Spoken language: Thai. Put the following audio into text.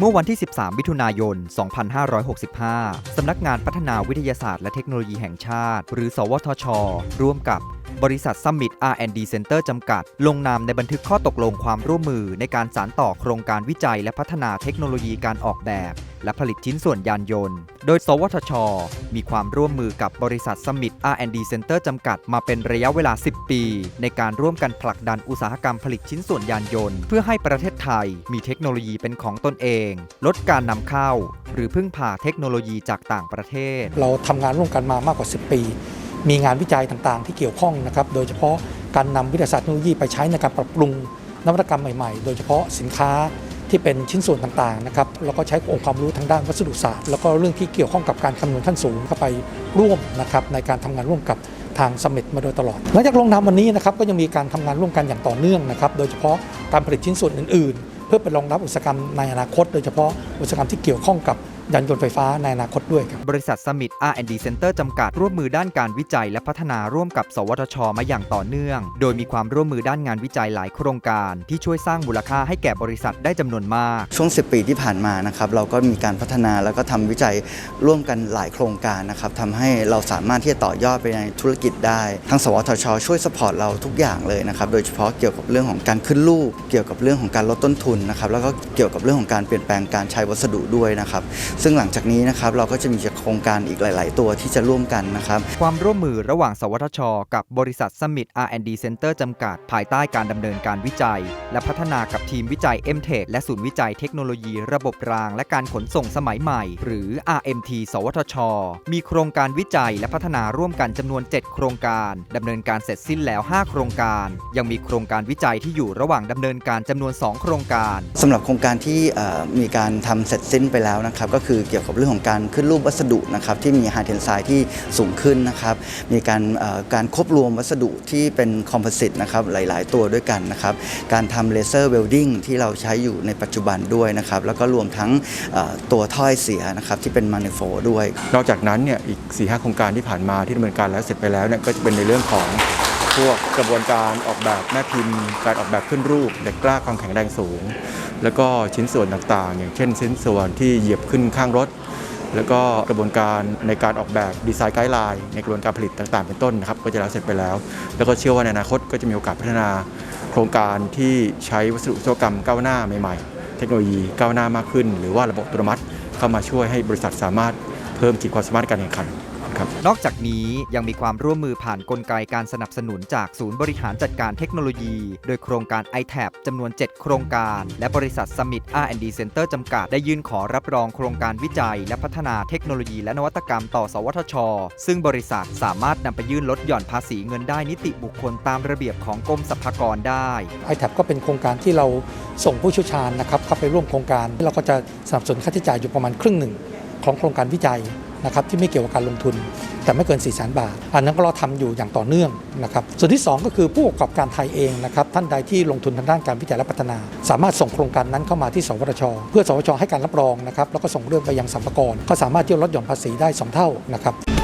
เมื่อวันที่ 13 มิถุนายน 2565 สำนักงานพัฒนาวิทยาศาสตร์และเทคโนโลยีแห่งชาติ หรือ สวทช ร่วมกับบริษัท Summit R&D Center จำกัด ลงนามในบันทึกข้อตกลงความร่วมมือในการสานต่อโครงการวิจัยและพัฒนาเทคโนโลยีการออกแบบ และผลิตชิ้นส่วนยานยนต์ โดย สวทช มีความร่วมมือกับบริษัท Summit R&D Center จำกัดมาเป็นระยะเวลา 10 ปี ในการร่วมกันผลักดันอุตสาหกรรมผลิตชิ้นส่วนยานยนต์ เพื่อให้ประเทศไทยมีเทคโนโลยีเป็นของตนเอง ลดการนำเข้า หรือพึ่งพาเทคโนโลยีจากต่างประเทศ เราทำงานร่วมกันมามากกว่า 10 ปี มีงานวิจัยต่างๆ ที่เกี่ยวข้องนะครับ โดยเฉพาะการนำวิทยาศาสตร์เทคโนโลยีไปใช้ในการปรับปรุงนวัตกรรมใหม่ ๆ โดยเฉพาะสินค้า ที่เป็นชิ้นส่วนต่างๆนะครับแล้วก็ใช้องค์ความรู้ทางด้านวัสดุศาสตร์แล้วก็เรื่องที่เกี่ยวข้องกับการคำนวณขั้นสูงเข้าไปร่วมนะครับในการทำงานร่วมกับทางสมิธมาโดยตลอด หลังจากลงนามวันนี้นะครับก็ยังมีการทำงานร่วมกันอย่างต่อเนื่องนะครับโดยเฉพาะการผลิตชิ้นส่วนอื่น ๆ เพื่อไปรองรับอุตสาหกรรมในอนาคต โดยเฉพาะอุตสาหกรรมที่เกี่ยวข้องกับ ยานยนต์ไฟฟ้าในอนาคตด้วยครับบริษัท Summit R&D Center จำกัดร่วมมือด้านการวิจัยและพัฒนาร่วมกับ สวทช มาอย่างต่อเนื่อง โดยมีความร่วมมือด้านงานวิจัยหลายโครงการ ที่ช่วยสร้างมูลค่าให้แก่บริษัทได้จำนวนมาก ช่วง 10 ปีที่ผ่านมานะครับเราก็มีการพัฒนาแล้วก็ทำวิจัยร่วมกันหลายโครงการนะครับทำให้เราสามารถที่จะต่อยอดไปในธุรกิจได้ทั้งสวทช ช่วยสปอร์ตเราทุกอย่างเลยนะครับโดยเฉพาะเกี่ยวกับเรื่องของการขึ้นรูปเกี่ยวกับเรื่องของการลดต้นทุนนะครับแล้วก็เกี่ยวกับเรื่องของการเปลี่ยนแปลงการใช้วัสดุด้วยนะครับซึ่งหลังจากนี้นะครับเราก็จะมีโครงการอีกหลาย ๆ ตัวที่จะร่วมกันนะครับความร่วมมือระหว่าง สวทช กับบริษัท Summit R&D Center จำกัด ภายใต้การดำเนินการวิจัย และพัฒนากับทีมวิจัย m t e c h และศูนย์วิจัยเทคโนโลยีระบบราง และการขนส่งสมัยใหม่ หรือ RMT สวทช มีโครงการวิจัยและพัฒนาร่วมกันจำนวน 7 โครงการดำเนินการเสร็จสิ้นแล้ว 5 โครงการ ยังมีโครงการวิจัยที่อยู่ระหว่างดำเนินการจำนวน 2 โครงการสำหรับโครงการที่เอ่อมีการทำเสร็จสิ้นไปแล้วนะครับก็คือือเกี่ยวกับเรื่องของการขึ้นรูปวัสดุนะครับที่มี high tensile ที่สูงขึ้นนะครับมีการการควบรวมวัสดุที่เป็นคอมโพสิตนะครับหลาย ๆ ตัวด้วยกันนะครับการทำเลเซอร์เวลดิ้งที่เราใช้อยู่ในปัจจุบันด้วยนะครับแล้วก็รวมทั้งตัวถ้อยเสียนะครับที่เป็นมานิโฟด้วย นอกจากนั้นเนี่ยอีก4ีหโครงการที่ผ่านมาที่ดำเนินการแล้วเสร็จไปแล้วเนี่ยก็จะเป็นในเรื่องของพวกกระบวนการออกแบบแม่พิมพ์ การออกแบบขึ้นรูปเหล็กกล้าความแข็งแรงสูง แล้วก็ชิ้นส่วนต่างๆ อย่างเช่นชิ้นส่วนที่เหยียบขึ้นข้างรถ แล้วก็กระบวนการในการออกแบบดีไซน์ไกด์ไลน์ในกระบวนการผลิตต่างๆ เป็นต้นนะครับก็จะแล้วเสร็จไปแล้ว แล้วก็เชื่อว่าในอนาคตก็จะมีโอกาสพัฒนาโครงการที่ใช้วัสดุวิศวกรรมก้าวหน้าใหม่ๆ เทคโนโลยีก้าวหน้า มากขึ้น หรือว่าระบบอัตโนมัติเข้ามาช่วยให้บริษัทสามารถเพิ่มขีดความสามารถในการแข่งขัน ครับ นอกจากนี้ยังมีความร่วมมือผ่านกลไกการสนับสนุนจากศูนย์บริหารจัดการเทคโนโลยี โดยโครงการ iTab จำนวน 7 โครงการ และบริษัท Summit R&D Center จำกัด ได้ยื่นขอรับรองโครงการวิจัย และพัฒนาเทคโนโลยีและนวัตกรรมต่อ สวทช ซึ่งบริษัทสามารถนำไปยื่นลดหย่อนภาษีเงินได้นิติบุคคลตามระเบียบของกรมสรรพากรได้ i t a b ก็เป็นโครงการที่เราส่งผู้เชี่ยวชาญนะครับเข้าไปร่วมโครงการเราก็จะสนับสนุนค่าใช้จ่ายอยู่ประมาณครึ่งหนึ่งของโครงการวิจัย นะครับที่ไม่เกี่ยวกับการลงทุน แต่ไม่เกิน4 0 0 0 0 0บาท อันนั้นก็เราทำอยู่อย่างต่อเนื่องนะครับส่วนที่ 2 ก็คือผู้ประกอบการไทยเองนะครับท่านใดที่ลงทุนทางด้านการวิจัยและพัฒนา สามารถส่งโครงการนั้นเข้ามาที่สวทช เพื่อสวทชให้การรับรองนะครับแล้วก็ส่งเรื่องไปยังสัมปกรก็สามารถที่จะลดหย่อนภาษีได้สองเท่านะครับ